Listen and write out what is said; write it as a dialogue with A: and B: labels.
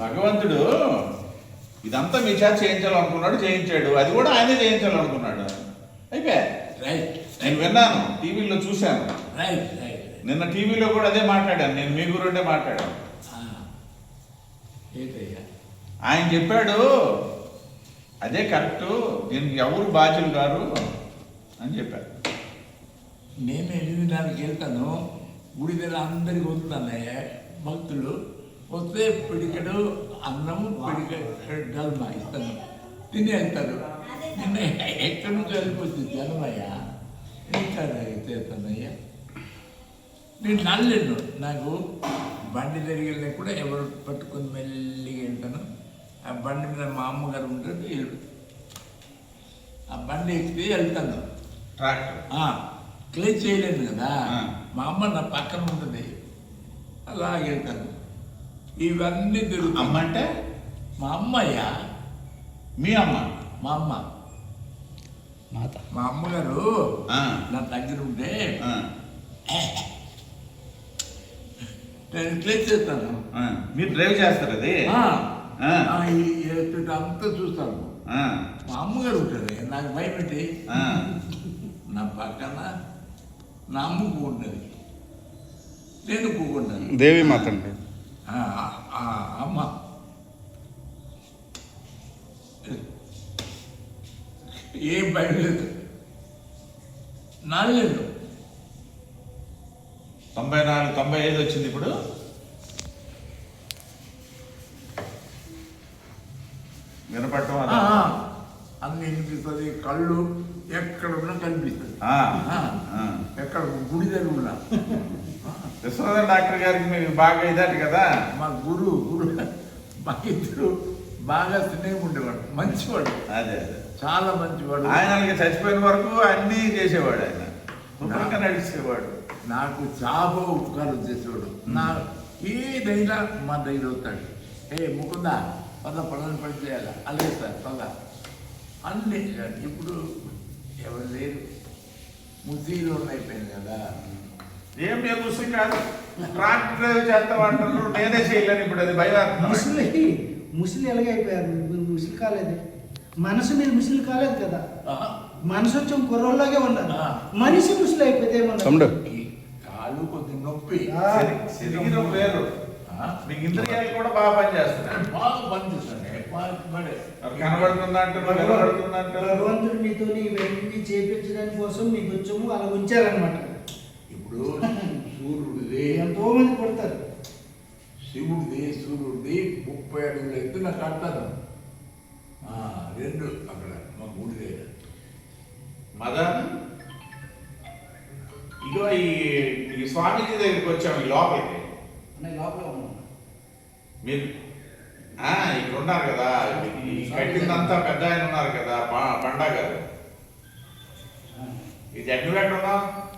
A: భగవంతుడు ఇదంతా మీ చేత చేయించాలనుకున్నాడు చేయించాడు. అది కూడా ఆయనే చేయించాలనుకున్నాడు. అయిపోయా?
B: రైట్
A: నేను విన్నాను టీవీలో చూశాను.
B: రైట్ రైట్
A: నిన్న టీవీలో కూడా అదే మాట్లాడాను నేను మీ గురుండే మాట్లాడాను.
B: ఏంటయ్యా?
A: ఆయన చెప్పాడు అదే కరెక్ట్ దీనికి ఎవరు బాధ్యులు గారు అని చెప్పారు
B: నేను ఎనిమిదిన్నరకి వెళ్తాను గుడి దగ్గర అందరికి వస్తున్నానయ్యా భక్తులు. వస్తే పిడికడు అన్నము పిడికడు డల్మా ఇస్తాను. తిని వెళ్తారు నిన్న ఎక్కడి నుంచి వెళ్ళిపోతుంది జనమయ్యా చేస్తానయ్యా నేను నల్లేను. నాకు బండి వెళ్ళినా కూడా ఎవరు పట్టుకొని మెల్లిగా వెళ్తాను. ఆ బండి మీద మా అమ్మగారు ఉంటుంది వెళ్ళు. ఆ బండి ఎక్కితే వెళ్తాను.
A: ట్రాక్టర్.
B: క్లే చేయలేను కదా. మా అమ్మ నా పక్కన ఉంటుంది. అలా వెళ్తాను. ఇవన్నీ తిరుగుతాయి.
A: అమ్మ అంటే?
B: మా అమ్మయ్య.
A: మీ అమ్మ?
B: మా అమ్మ.
C: మాత.
B: మా అమ్మగారు
A: ఆ,
B: నా దగ్గర ఉంటే నేను క్లే చేస్తాను.
A: మీరు డ్రైవ్ చేస్తారు అది?
B: అంతా చూస్తాను.
A: ఆ,
B: మా అమ్మగారు ఉంటుంది. నాకు భయపెట్టి
A: ఆ.
B: నా పక్కన నా అమ్మ కూకుంటుంది నేను కూకుంటాను
C: దేవి మాత అండి
B: ఆ, ఆ, అమ్మ. ఏం భయం లేదు. నాలుగేళ్ళు
A: తొంభై నాలుగు తొంభై ఐదు వచ్చింది ఇప్పుడు. వినపడటం
B: అన్ని వినిపిస్తుంది కళ్ళు ఎక్కడ ఉన్నా కనిపిస్తుంది. ఎక్కడ గుడి దగ్గర ఉన్నా.
A: విశ్వనాథన్ డాక్టర్ గారికి మీకు బాగా ఇదాటి కదా?
B: మా గురువు గురు మా ఇద్దరు బాగా స్నేహం ఉండేవాడు మంచివాడు.
A: అదే అదే.
B: చాలా మంచివాడు.
A: ఆయనకి చచ్చిపోయిన వరకు అన్నీ చేసేవాడు ఆయన. శుభ్రంగా నడిచేవాడు.
B: నాకు చాలా ఉపకారం చేసేవాడు. నా ఏదైనా మా దగ్గర అవుతాడు ఏ ముకుందా పద పనులు పని చేయాలి? అలాగే సార్ పద. అన్ని ఇప్పుడు ఎవరు లేరు. ముసీలో అయిపోయింది కదా.
A: ఏం నేను ముస్లిం కాదు. ట్రాక్టర్ డ్రైవ్ చేస్తామంటారు నేనే చేయలేను ఇప్పుడు అది భయం
D: ముసలి ముసలి ఎలాగైపోయారు మీరు ముసలి కాలేదు. మనసు మీరు ముసలి కాలేదు కదా. మనసు వచ్చి కుర్రోళ్ళలాగే ఉన్నారు. మనిషి ముసలి అయిపోతే ఏమన్నా
B: కాలు కొద్ది నొప్పి.
D: ఆ.
A: శరీరం వేరు.
B: ఆ?
A: మీకు ఇంద్రియాలు కూడా బాగా పనిచేస్తున్నాయి.
B: బాగా పనిచేస్తాను బాగా పడే.
A: కనబడుతుందంటారు కనబడుతుందంటారు
D: భగవంతుడు మీతో ఇవన్నీ చేపించడానికి కోసం మీకు వచ్చాము అలా ఉంచారనమాట
B: ఇప్పుడు సూర్యుడిది.
D: ఎంతో మంది కొడతారు.
B: శివుడిది సూర్యుడిది ముప్పై అడుగుల ఎత్తున ఆ, రెండు అక్కడ మా గుడి దగ్గర.
A: మదన్ ఇగో ఈ ఈ స్వామీజీ దగ్గరికి వచ్చాము ఈ లోపలికి.
D: లోపల ఉన్నాం.
A: మీరు ఆ, ఇక్కడ ఉన్నారు కదా. ఈ కట్టిందంతా పెద్ద ఆయన ఉన్నారు కదా ప- పండా గారు ఇది ఎక్కడ ఎక్కడ ఉన్నావు?